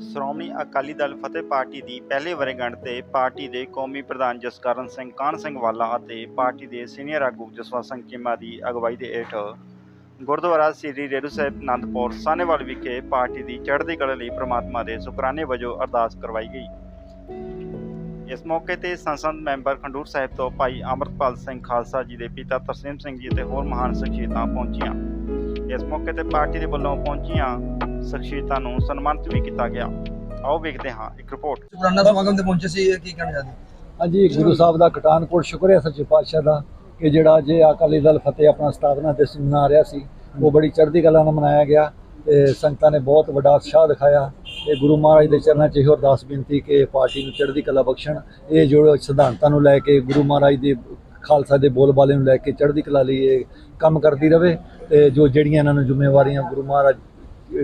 ਸ਼੍ਰੋਮਣੀ ਅਕਾਲੀ ਦਲ ਫਤਿਹ party ਦੀ ਪਹਿਲੇ ਵਰ੍ਹੇਗੰਢ ਤੇ ਪਾਰਟੀ ਦੇ ਕੌਮੀ ਪ੍ਰਧਾਨ ਜਸਕਰਨ ਸਿੰਘ, ਕਾਹਨ ਸਿੰਘ ਵਾਲਾ ਅਤੇ ਪਾਰਟੀ ਦੇ ਸੀਨੀਅਰ ਆਗੂ ਜਸਵੰਤ ਸਿੰਘ ਚੀਮਾ ਦੀ ਅਗਵਾਈ ਦੇ ਹੇਠ ਗੁਰਦੁਆਰਾ ਸ੍ਰੀ ਰੇਰੂ ਸਾਹਿਬ ਅਨੰਦਪੁਰ ਸਾਹਨੇਵਾਲ ਵਿਖੇ ਪਾਰਟੀ ਦੀ ਚੜ੍ਹਦੀ ਕਲਾ ਲਈ ਪ੍ਰਮਾਤਮਾ ਦੇ ਸ਼ੁਕਰਾਨੇ ਵਜੋਂ ਅਰਦਾਸ ਕਰਵਾਈ ਗਈ। ਇਸ ਮੌਕੇ ਤੇ ਸੰਸਦ ਮੈਂਬਰ ਖੰਡੂਰ ਸਾਹਿਬ ਤੋਂ ਭਾਈ ਅਮਰਪਾਲ ਸਿੰਘ ਖਾਲਸਾ ਜੀ ਦੇ ਪਿਤਾ ਤਰਸੇਮ ਸਿੰਘ ਜੀ ਤੇ ਹੋਰ ਮਹਾਨ ਸ਼ਖਸੀਅਤਾਂ ਪਹੁੰਚੀਆਂ। ਇਸ ਮੌਕੇ ਤੇ ਪਾਰਟੀ ਦੇ ਵੱਲੋਂ ਪਹੁੰਚੀਆਂ ਸ਼ਖਸੀਅਤਾਂ ਨੂੰ ਸਨਮਾਨਿਤ ਵੀ ਕੀਤਾ ਗਿਆ। ਆਓ ਵੇਖਦੇ ਹਾਂ ਇੱਕ ਰਿਪੋਰਟ। ਸ਼ੁਕਰਾਨਾ ਸਮਾਗਮ ਤੇ ਪਹੁੰਚੇ ਸੀ ਇਹ ਕੀ ਕਹਿਣਾ ਚਾਹਦੇ ਹਾਂਜੀ ਗੁਰੂ ਸਾਹਿਬ ਦਾ ਕਟਾਨਕੋਟ ਸ਼ੁਕਰ ਹੈ ਸੱਚੇ ਪਾਤਸ਼ਾਹ ਦਾ ਕਿ ਜਿਹੜਾ ਜੇ ਅਕਾਲੀ ਦਲ ਫਤਿਹ ਆਪਣਾ ਸਥਾਪਨਾ ਦਿਵਸ ਮਨਾ ਰਿਹਾ ਸੀ ਉਹ ਬੜੀ ਚੜ੍ਹਦੀ ਕਲਾ ਨਾਲ ਮਨਾਇਆ ਗਿਆ ਤੇ ਸੰਗਤਾਂ ਨੇ ਬਹੁਤ ਵੱਡਾ ਉਤਸ਼ਾਹ ਦਿਖਾਇਆ ਤੇ ਗੁਰੂ ਮਹਾਰਾਜ ਦੇ ਚਰਨਾਂ 'ਚ ਇਹੋ ਅਰਦਾਸ ਬੇਨਤੀ ਕਿ ਪਾਰਟੀ ਨੂੰ ਚੜ੍ਹਦੀ ਕਲਾ ਬਖਸ਼ਣ ਇਹ ਜੋ ਸਿਧਾਂਤਾਂ ਨੂੰ ਲੈ ਕੇ ਗੁਰੂ ਮਹਾਰਾਜ ਦੇ ਖਾਲਸਾ ਦੇ ਬੋਲਬਾਲੇ ਨੂੰ ਲੈ ਕੇ ਚੜ੍ਹਦੀ ਕਲਾ ਲਈ ਇਹ ਕੰਮ ਕਰਦੀ ਰਵੇ ਤੇ ਜੋ ਜਿਹੜੀਆਂ ਇਹਨਾਂ ਨੂੰ ਜ਼ਿੰਮੇਵਾਰੀਆਂ ਗੁਰੂ ਮਹਾਰਾਜ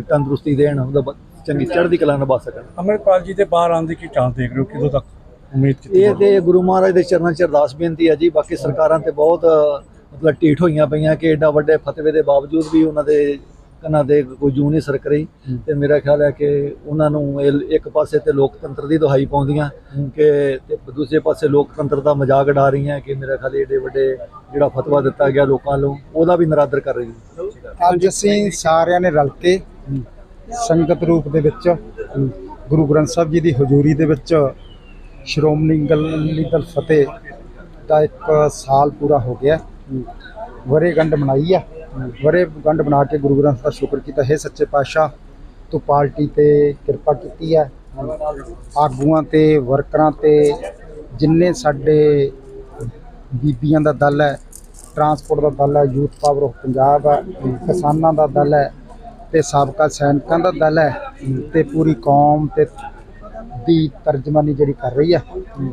ਤੰਦਰੁਸਤੀ ਦੇਣ ਉਹਦਾ ਚੰਗੀ ਚੜ੍ਹਦੀ ਕਲਾ ਨਿਭਾ ਸਕਣ। ਅੰਮ੍ਰਿਤਪਾਲ ਜੀ ਦੇ ਬਾਹਰ ਆਉਣ ਦੀ ਕੀ ਚਾਂਸ ਦੇਖ ਰਹੇ ਹੋ? ਕਿਦੋਂ ਤੱਕ ਉਮੀਦ ਕੀਤੀ ਇਹ ਤੇ ਗੁਰੂ ਮਹਾਰਾਜ ਦੇ ਚਰਨਾਂ 'ਚ ਅਰਦਾਸ ਬੇਨਤੀ ਹੈ ਜੀ। ਬਾਕੀ ਸਰਕਾਰਾਂ ਤੇ ਬਹੁਤ ਮਤਲਬ ਢੀਠ ਹੋਈਆਂ ਪਈਆਂ ਕਿ ਏਡਾ ਵੱਡੇ ਫਤਵੇ ਦੇ ਬਾਵਜੂਦ ਵੀ ਉਹਨਾਂ ਦੇ ਕੰਨਾਂ ਦੇ ਕੋਈ ਜੂ ਨਹੀਂ ਸਰਕ ਰਹੀ। ਤੇ ਮੇਰਾ ਖਿਆਲ ਹੈ ਕਿ ਉਹਨਾਂ ਨੂੰ ਇਹ ਇੱਕ ਪਾਸੇ ਤੇ ਲੋਕਤੰਤਰ ਦੀ ਦੁਹਾਈ ਪਾਉਂਦੀਆਂ। ਕਿ ਤੇ ਦੂਸਰੇ ਪਾਸੇ ਲੋਕਤੰਤਰ ਦਾ ਮਜ਼ਾਕ ਉਡਾ ਰਹੀਆਂ ਕਿ ਮੇਰਾ ਖਿਆਲ ਏਡੇ ਵੱਡੇ ਜਿਹੜਾ ਫਤਵਾ ਦਿੱਤਾ ਗਿਆ ਲੋਕਾਂ ਨੂੰ ਉਹਦਾ ਵੀ ਨਰਾਦਰ ਕਰ ਰਹੀਆਂ। ਅੱਜ ਅਸੀਂ ਸਾਰਿਆਂ ਨੇ ਰਲ ਕੇ ਸੰਗਤ ਰੂਪ ਦੇ ਵਿੱਚ ਗੁਰੂ ਗ੍ਰੰਥ ਸਾਹਿਬ ਜੀ ਦੀ ਹਜ਼ੂਰੀ ਦੇ ਵਿੱਚ ਸ਼੍ਰੋਮਣੀ ਅਕਾਲੀ ਦਲ ਫਤਿਹ ਦਾ ਇੱਕ ਸਾਲ ਪੂਰਾ ਹੋ ਗਿਆ। ਵਰੇਗੰਢ ਮਨਾਈ ਆ। ਵਰੇਗੰਢ ਬਣਾ ਕੇ ਗੁਰੂ ਗ੍ਰੰਥ ਦਾ ਸ਼ੁਕਰ ਕੀਤਾ। ਹੈ ਸੱਚੇ ਪਾਤਸ਼ਾਹ, ਤੂੰ ਪਾਰਟੀ ਤੇ ਕਿਰਪਾ ਕੀਤੀ ਹੈ। ਆਗੂਆਂ ਤੇ, ਵਰਕਰਾਂ ਤੇ, ਜਿੰਨੇ ਸਾਡੇ ਬੀਬੀਆਂ ਦਾ ਦਲ ਹੈ ਟਰਾਂਸਪੋਰਟ ਦਾ ਦਲ ਹੈ ਯੂਥ ਪਾਵਰ ਆਫ ਪੰਜਾਬ ਹੈ, ਕਿਸਾਨਾਂ ਦਾ ਦਲ ਹੈ ਤੇ ਸਾਬਕਾ ਸੈਨਿਕਾਂ ਦਾ ਦਲ ਹੈ ਤੇ ਪੂਰੀ ਕੌਮ ਤੇ ਦੀ ਤਰਜਮਾਨੀ ਜਿਹੜੀ ਕਰ ਰਹੀ ਹੈ।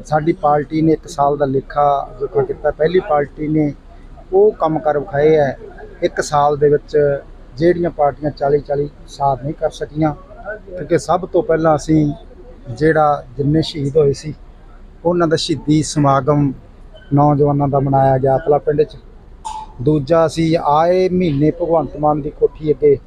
ਸਾਡੀ ਪਾਰਟੀ ਨੇ 1 ਸਾਲ ਦਾ ਲੇਖਾ ਜੋਖਾ ਕੀਤਾ। ਪਹਿਲੀ ਪਾਰਟੀ ਨੇ ਉਹ ਕੰਮ ਕਰ ਵਿਖਾਏ ਹੈ ਇੱਕ ਸਾਲ ਦੇ ਵਿੱਚ ਜਿਹੜੀਆਂ ਪਾਰਟੀਆਂ 40 40 ਸਾਥ ਨਹੀਂ ਕਰ ਸਕੀਆਂ, ਕਿਉਂਕਿ ਸਭ ਤੋਂ ਪਹਿਲਾਂ ਅਸੀਂ ਜਿਹੜਾ ਜਿੰਨੇ ਸ਼ਹੀਦ ਹੋਏ ਸੀ, ਉਹਨਾਂ ਦਾ ਸ਼ਹੀਦੀ ਸਮਾਗਮ ਨੌਜਵਾਨਾਂ ਦਾ ਮਨਾਇਆ ਗਿਆ ਅਤਲਾ ਪਿੰਡ 'ਚ। ਦੂਜਾ ਅਸੀਂ ਆਏ ਮਹੀਨੇ ਭਗਵੰਤ ਮਾਨ ਦੀ ਕੋਠੀ ਅੱਗੇ,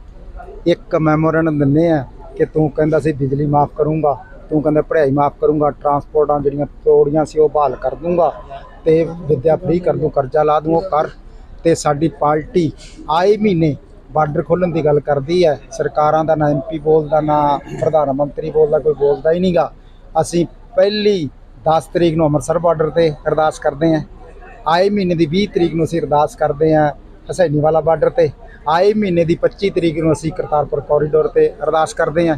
ਇੱਕ ਮੈਮੋਰੰਡਮ ਦਿੰਨੇ ਆ ਕਿ ਤੂੰ ਕਹਿੰਦਾ ਸੀ ਬਿਜਲੀ ਮਾਫ ਕਰੂੰਗਾ, ਤੂੰ ਕਹਿੰਦਾ ਪੜ੍ਹਾਈ ਮਾਫ ਕਰੂੰਗਾ, ਟਰਾਂਸਪੋਰਟਾਂ ਜਿਹੜੀਆਂ ਤੋੜੀਆਂ ਸੀ ਉਹ ਬਹਾਲ ਕਰ ਦੂੰਗਾ ਤੇ ਵਿੱਦਿਆ ਫ੍ਰੀ ਕਰ ਦੂੰ, ਕਰਜ਼ਾ ਲਾ ਦੂੰ, ਉਹ ਕਰ। ਤੇ ਸਾਡੀ ਪਾਰਟੀ ਆਏ ਮਹੀਨੇ ਬਾਰਡਰ ਖੋਲ੍ਹਣ ਦੀ ਗੱਲ ਕਰਦੀ ਹੈ। ਸਰਕਾਰਾਂ ਦਾ ਨਾ ਐਮਪੀ ਬੋਲਦਾ ਨਾ ਪ੍ਰਧਾਨ ਮੰਤਰੀ ਬੋਲਦਾ ਕੋਈ ਬੋਲਦਾ ਹੀ ਨਹੀਂਗਾ। ਅਸੀਂ ਪਹਿਲੀ 10 ਤਰੀਕ ਨੂੰ ਅੰਮ੍ਰਿਤਸਰ ਬਾਰਡਰ ਤੇ ਅਰਦਾਸ ਕਰਦੇ ਹਾਂ। ਆਏ ਮਹੀਨੇ ਦੀ 20 ਤਰੀਕ ਨੂੰ ਅਸੀਂ ਅਰਦਾਸ ਕਰਦੇ ਹਾਂ ਹਸੈਨੀ ਵਾਲਾ ਬਾਰਡਰ ਤੇ। ਆਏ ਮਹੀਨੇ ਦੀ 25 ਤਰੀਕ ਨੂੰ ਅਸੀਂ ਕਰਤਾਰਪੁਰ ਕੋਰੀਡੋਰ ਤੇ ਅਰਦਾਸ ਕਰਦੇ ਹਾਂ।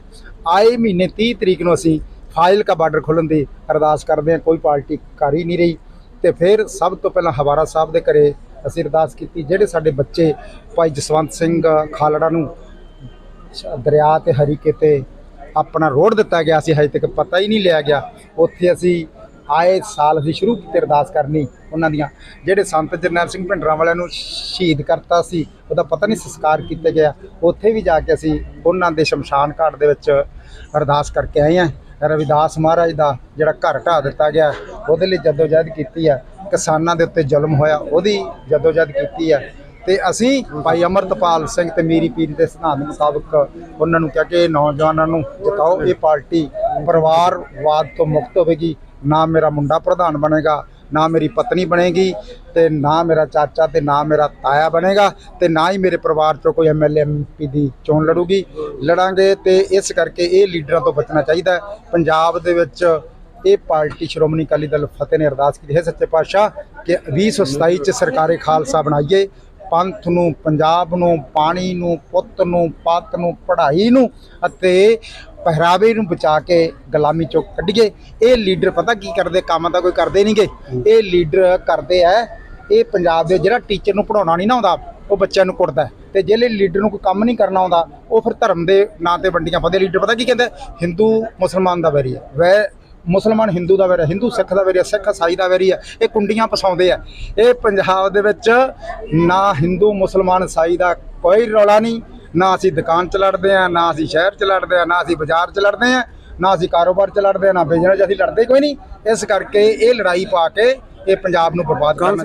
ਆਏ ਮਹੀਨੇ 30 ਤਰੀਕ ਨੂੰ ਅਸੀਂ ਫਾਜ਼ਿਲਕਾ ਬਾਰਡਰ ਖੋਲ੍ਹਣ ਦੀ ਅਰਦਾਸ ਕਰਦੇ ਹਾਂ। ਕੋਈ ਪਾਰਟੀ ਕਰ ਹੀ ਨਹੀਂ ਰਹੀ ਤੇ ਫਿਰ ਸਭ ਤੋਂ ਪਹਿਲਾਂ ਹਵਾਰਾ ਸਾਹਿਬ ਦੇ ਘਰੇ ਅਸੀਂ ਅਰਦਾਸ ਕੀਤੀ, ਜਿਹੜੇ ਸਾਡੇ ਬੱਚੇ ਭਾਈ ਜਸਵੰਤ ਸਿੰਘ ਖਾਲੜਾ ਨੂੰ ਦਰਿਆ ਤੇ ਹਰੀਕੇ ਤੇ ਆਪਣਾ ਰੋਡ ਦਿੱਤਾ ਗਿਆ ਸੀ, ਹਜੇ ਤੱਕ ਪਤਾ ਹੀ ਨਹੀਂ ਲਿਆ ਗਿਆ। ਉੱਥੇ ਅਸੀਂ ਆਏ, ਸਾਲ ਅਸੀਂ ਸ਼ੁਰੂ ਕੀਤੀ ਅਰਦਾਸ ਕਰਨੀ ਉਹਨਾਂ ਦੀਆਂ। ਜਿਹੜੇ ਸੰਤ ਜਰਨੈਲ ਸਿੰਘ ਭਿੰਡਰਾਂ ਵਾਲਿਆਂ ਨੂੰ ਸ਼ਹੀਦ ਕਰਤਾ ਸੀ, ਉਹਦਾ ਪਤਾ ਨਹੀਂ ਸੰਸਕਾਰ ਕੀਤਾ ਗਿਆ। ਉੱਥੇ ਵੀ ਜਾ ਕੇ ਅਸੀਂ ਉਹਨਾਂ ਦੇ ਸ਼ਮਸ਼ਾਨ ਘਾਟ ਦੇ ਵਿੱਚ ਅਰਦਾਸ ਕਰਕੇ ਆਏ ਹਾਂ। ਰਵਿਦਾਸ ਮਹਾਰਾਜ ਦਾ ਜਿਹੜਾ ਘਰ ਢਾਹ ਦਿੱਤਾ ਗਿਆ, ਉਹਦੇ ਲਈ ਜਦੋਜਹਿਦ ਕੀਤੀ ਹੈ। ਕਿਸਾਨਾਂ ਦੇ ਉੱਤੇ ਜ਼ੁਲਮ ਹੋਇਆ, ਉਹਦੀ ਜਦੋਜਹਿਦ ਕੀਤੀ ਹੈ। ਤੇ ਅਸੀਂ ਭਾਈ ਅਮਰਤਪਾਲ ਸਿੰਘ ਤੇ ਮੀਰੀ ਪੀਰੀ ਦੇ ਸਿਧਾਂਤ ਮੁਤਾਬਕ ਉਹਨਾਂ ਨੂੰ ਕਿਹਾ ਕਿ ਨੌਜਵਾਨਾਂ ਨੂੰ ਜਿਤਾਓ, ਇਹ ਪਾਰਟੀ ਪਰਿਵਾਰਵਾਦ ਤੋਂ ਮੁਕਤ ਹੋਵੇਗੀ। ਨਾ ਮੇਰਾ ਮੁੰਡਾ ਪ੍ਰਧਾਨ ਬਣੇਗਾ, ਨਾ ਮੇਰੀ ਪਤਨੀ ਬਣੇਗੀ ਤੇ ਨਾ ਮੇਰਾ ਚਾਚਾ ਤੇ ਨਾ ਮੇਰਾ ਤਾਇਆ ਬਣੇਗਾ ਤੇ ਨਾ ਹੀ ਮੇਰੇ ਪਰਿਵਾਰ ਚੋਂ ਕੋਈ ਐਮਐਲਏ ਐਮਪੀ ਦੀ ਚੋਣ ਲੜੂਗੀ। ਲੜਾਂਗੇ ਤੇ ਇਸ ਕਰਕੇ ਇਹ ਲੀਡਰਾਂ ਤੋਂ ਬਚਣਾ ਚਾਹੀਦਾ ਪੰਜਾਬ ਦੇ ਵਿੱਚ ਇਹ ਪਾਰਟੀ ਸ਼੍ਰੋਮਣੀ ਅਕਾਲੀ ਦਲ ਫਤਿਹ ਨੇ ਅਰਦਾਸ ਕੀਤੀ ਹੈ ਸੱਚੇ ਪਾਤਸ਼ਾਹ ਕਿ 2027 ਚ ਸਰਕਾਰੇ ਖਾਲਸਾ ਬਣਾਈਏ, ਪੰਥ ਨੂੰ, ਪੰਜਾਬ ਨੂੰ, ਪਾਣੀ ਨੂੰ, ਪੁੱਤ ਨੂੰ, ਪੱਤ ਨੂੰ, ਪੜ੍ਹਾਈ ਨੂੰ ਅਤੇ ਪਹਿਰਾਵੇ ਨੂੰ ਬਚਾ ਕੇ ਗੁਲਾਮੀ ਚੋਂ ਕੱਢੀਏ। ਇਹ ਲੀਡਰ ਪਤਾ ਕੀ ਕਰਦੇ? ਕੰਮ ਤਾਂ ਕੋਈ ਕਰਦੇ ਨਹੀਂਗੇ। ਇਹ ਲੀਡਰ ਕਰਦੇ ਆ, ਇਹ ਪੰਜਾਬ ਦੇ ਜਿਹੜਾ ਟੀਚਰ ਨੂੰ ਪੜਾਉਣਾ ਨਹੀਂ ਨਾ ਆਉਂਦਾ, ਉਹ ਬੱਚਿਆਂ ਨੂੰ ਕੁੱਟਦਾ ਹੈ। ਤੇ ਜਿਹੜੇ ਲੀਡਰ ਨੂੰ ਕੋਈ ਕੰਮ ਨਹੀਂ ਕਰਨਾ ਆਉਂਦਾ, ਉਹ ਫਿਰ ਧਰਮ ਦੇ ਨਾਂ ਤੇ ਵੰਡੀਆਂ ਪਾਉਂਦੇ ਲੀਡਰ ਪਤਾ ਕੀ ਕਹਿੰਦਾ? ਹਿੰਦੂ, ਮੁਸਲਮਾਨ ਦਾ ਵੈਰੀ ਹੈ। ਵੈ ਮੁਸਲਮਾਨ ਹਿੰਦੂ ਦਾ ਵੈਰੀ ਹੈ ਹਿੰਦੂ ਸਿੱਖ ਦਾ ਵੈਰੀ ਹੈ ਸਿੱਖ ਈਸਾਈ ਦਾ ਵੈਰੀ ਹੈ ਇਹ ਕੁੰਡੀਆਂ ਪਸਾਉਂਦੇ ਆ। ਇਹ ਪੰਜਾਬ ਦੇ ਵਿੱਚ ਨਾ ਹਿੰਦੂ ਮੁਸਲਮਾਨ ਈਸਾਈ ਦਾ ਕੋਈ ਰੌਲਾ ਨਹੀਂ ਨਾ ਅਸੀਂ ਦੁਕਾਨ 'ਚ ਲੜਦੇ ਆ ਨਾ ਅਸੀਂ ਸ਼ਹਿਰ 'ਚ ਲੜਦੇ ਆ ਨਾ ਅਸੀਂ ਬਾਜ਼ਾਰ 'ਚ ਲੜਦੇ ਆ ਨਾ ਅਸੀਂ ਕਾਰੋਬਾਰ 'ਚ ਲੜਦੇ ਆ ਨਾ ਬਿਜ਼ਨਸ 'ਚ ਅਸੀਂ ਲੜਦੇ ਕੋਈ ਨਹੀਂ। ਇਸ ਕਰਕੇ ਇਹ ਲੜਾਈ ਪਾ ਕੇ ਇਹ ਪੰਜਾਬ ਨੂੰ ਬਰਬਾਦ ਕਰਨਾ